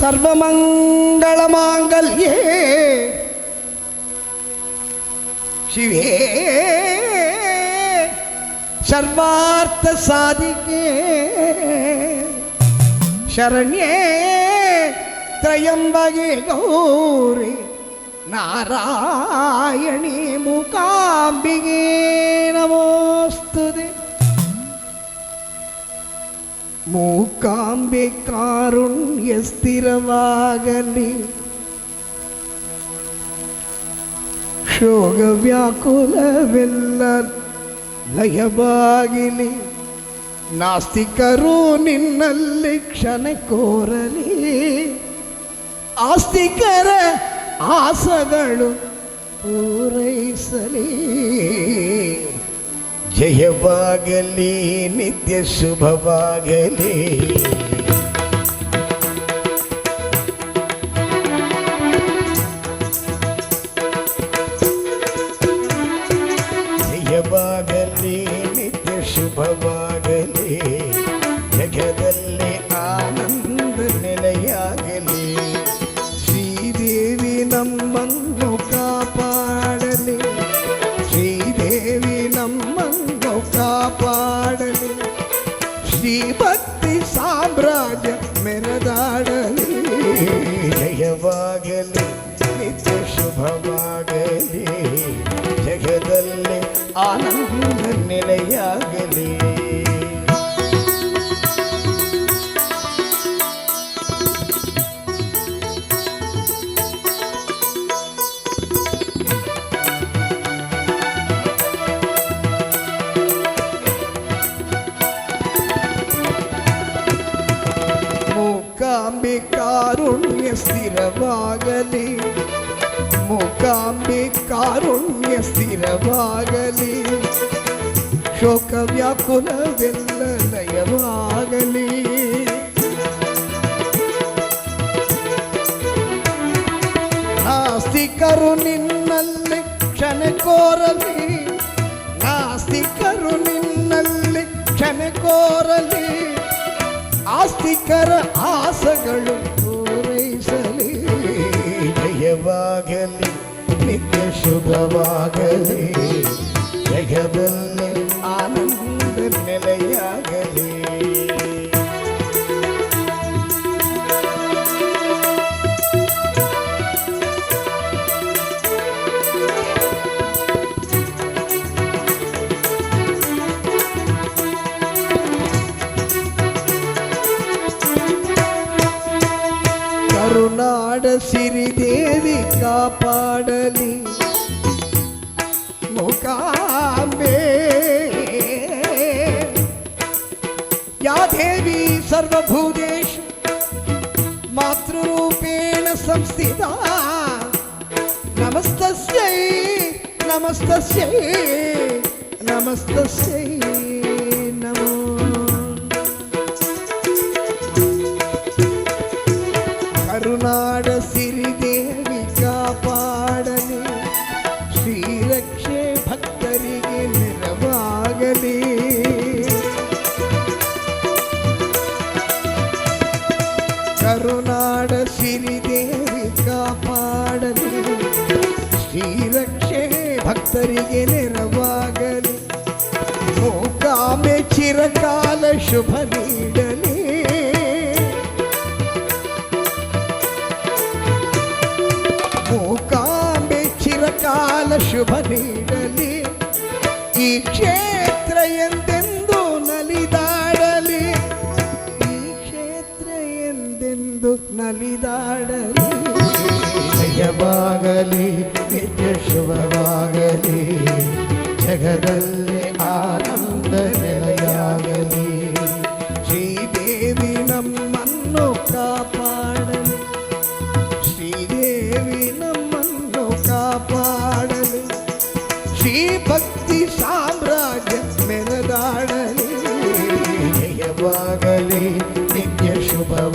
சர்வமங்களமாங்கல்யே சிவே சர்வார்த்த சாதிக்கே. சரண்யே திரையம்பகே கௌரி நாராயணி முகாம்பிகே நமோ. ಮೂಕಾಂಬೆ ಕಾರುಣ್ಯ ಸ್ಥಿರವಾಗಲಿ ಶೋಗ ವ್ಯಾಕುಲವೆಲ್ಲ ಲಯವಾಗಲಿ ನಾಸ್ತಿಕರು ನಿನ್ನಲ್ಲಿ ಕ್ಷಣ ಕೋರಲಿ ಆಸ್ತಿಕರ ಆಸಗಳು ಪೂರೈಸಲಿ ജയവാഗലി നിത്യശുഭവാഗലി ജയവാഗലി നിത്യശുഭവാഗലി ജഗതല്ലി ആനന്ദ നിലയാഗലി. ശ്രീദേവി നമ്മ ಶ್ರೀ ಭಕ್ತಿ ಸಾಮ್ರಾಜ್ಯ ಮೆರೆದಾಡಲಿ ಜಯವಾಗಲಿ ನಿತ್ಯ ಶುಭವಾಗಲಿ ಜಗದಲ್ಲಿ ಆನಂದ ನೆಲೆಯಾಗಲಿ ಮೂಕಾಂಬಿ ಕಾರುಣ್ಯ ಸ್ಥಿರವಾಗಲಿ ಮೂಕಾಂಬಿ ಕಾರುಣ್ಯ ಸ್ಥಿರವಾಗಲಿ ಶೋಕ ವ್ಯಾಕುಲವೆಲ್ಲ ಲಯವಾಗಲಿ ನಾಸ್ತಿಕರು ನಿನ್ನಲ್ಲಿ ಕ್ಷಣ ಕೋರಲಿ ನಾಸ್ತಿಕರು ನಿನ್ನಲ್ಲಿ ಕ್ಷಣ ಕೋರಲಿ ആസ്തിക്കര ആസകളും പൂരൈസലേ ജയവാകലേ നിത്യ ശുഭവാകലേ ജയബന്ധ श्रीदेवी का కాపాడలి ముఖాంబే या देवी सर्वभूतेष मातृरूपेण संस्थिता। नमस्तस्यै नमस्तस्यै नमस्तस्यै। ಕರುನಾಡ ಸಿರಿದೇವಿ ಕಾಪಾಡಲಿ. ಶ್ರೀರಕ್ಷೆ ಭಕ್ತರಿಗೆ ನೆರವಾಗಲಿ. ಮೂಕಾಂಬೆ ಚಿರಕಾಲ ಶುಭ ನೀಡಲಿ. ಮೂಕಾಂಬೆ ಚಿರಕಾಲ ಶುಭ ನೀಡಲಿ. ಈ ಕ್ಷೇತ್ರ ಎಂದೆಂದು ಎಂದೆಂದು ನಲಿದಾಡಲಿ. ಜಯವಾಗಲಿ ನಿತ್ಯ ಶುಭವಾಗಲಿ. ಜಗದಲ್ಲಿ